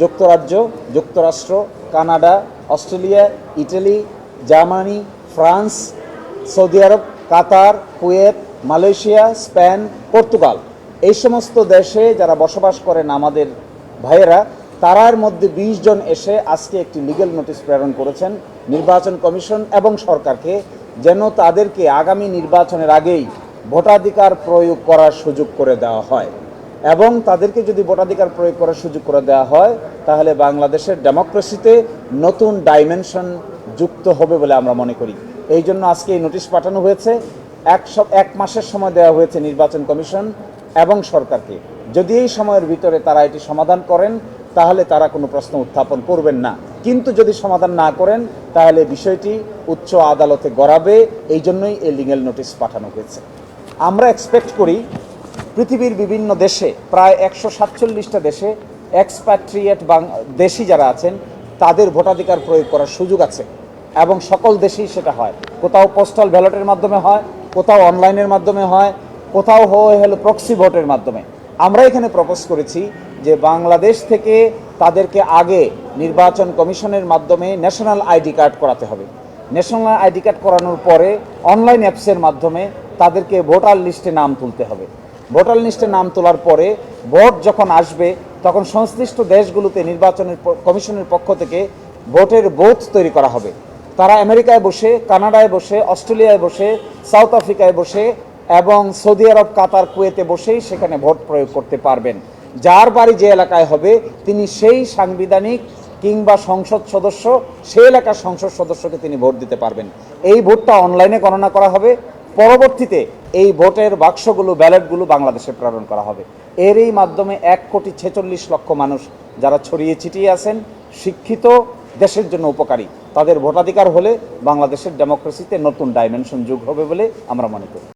যুক্তরাজ্য, যুক্তরাষ্ট্র, Canada, Australia, Italy, Germany, France, Saudi Arab, Qatar, Kuwait, Malaysia, Spain, Portugal. এই সমস্ত দেশে যারা বসবাস করেন আমাদের ভাইয়েরা, তারার মধ্যে ২০ জন এসে আজকে একটি লিগ্যাল নোটিশ প্রেরণ করেছেন নির্বাচন কমিশন এবং সরকারকে, যেন তাদেরকে আগামী নির্বাচনের আগেই ভোটাধিকার প্রয়োগ করার সুযোগ করে দেওয়া হয়। এবং তাদেরকে যদি ভোটাধিকার প্রয়োগ করার সুযোগ করে দেওয়া হয়, তাহলে বাংলাদেশের ডেমোক্রেসিতে নতুন ডাইমেনশন যুক্ত হবে বলে আমরা মনে করি। এই জন্য আজকে এই নোটিশ পাঠানো হয়েছে। এক এক মাসের সময় দেওয়া হয়েছে নির্বাচন কমিশন এবং সরকারকে। যদি এই সময়ের ভিতরে তারা এটি সমাধান করেন, তাহলে তারা কোনো প্রশ্ন উত্থাপন করবেন না। কিন্তু যদি সমাধান না করেন, তাহলে বিষয়টি উচ্চ আদালতে গড়াবে। এই জন্যই এই লিগেল নোটিশ পাঠানো হয়েছে। আমরা এক্সপেক্ট করি পৃথিবীর বিভিন্ন দেশে, প্রায় একশো সাতচল্লিশটা দেশে এক্সপ্যাট্রিয়েট দেশি যারা আছেন, তাদের ভোটাধিকার প্রয়োগ করার সুযোগ আছে। এবং সকল দেশেই সেটা হয়। কোথাও পোস্টাল ব্যালটের মাধ্যমে হয়, কোথাও অনলাইনের মাধ্যমে হয়, কোথাও হয় হলো প্রক্সি ভোটের মাধ্যমে। আমরা এখানে প্রপোজ করেছি যে বাংলাদেশ থেকে তাদেরকে আগে নির্বাচন কমিশনের মাধ্যমে ন্যাশনাল আইডি কার্ড করাতে হবে। ন্যাশনাল আইডি কার্ড করানোর পরে অনলাইন অ্যাপসের মাধ্যমে তাদেরকে ভোটার লিস্টে নাম তুলতে হবে। ভোটার লিস্টে নাম তোলার পরে ভোট যখন আসবে, তখন সংশ্লিষ্ট দেশগুলোতে নির্বাচনের কমিশনের পক্ষ থেকে ভোটের বোথ তৈরি করা হবে। তারা আমেরিকায় বসে, কানাডায় বসে, অস্ট্রেলিয়ায় বসে, সাউথ আফ্রিকায় বসে এবং সৌদি আরব, কাতার, কুয়েতে বসেই সেখানে ভোট প্রয়োগ করতে পারবেন। যার বাড়ি যে এলাকায় হবে, তিনি সেই সাংবিধানিক কিংবা সংসদ সদস্য, সেই এলাকার সংসদ সদস্যকে তিনি ভোট দিতে পারবেন। এই ভোটটা অনলাইনে গণনা করা হবে। পরবর্তীতে এই ভোটের বাক্সগুলো, ব্যালটগুলো বাংলাদেশে প্রেরণ করা হবে। এরই মাধ্যমে এক কোটি ছেচল্লিশ লক্ষ মানুষ যারা ছড়িয়ে ছিটিয়ে আছেন, শিক্ষিত, দেশের জন্য উপকারী। তাদের ভোটাধিকার হলে বাংলাদেশের ডেমোক্রেসিতে নতুন ডাইমেনশন যুগ হবে বলে আমরা মনে করি।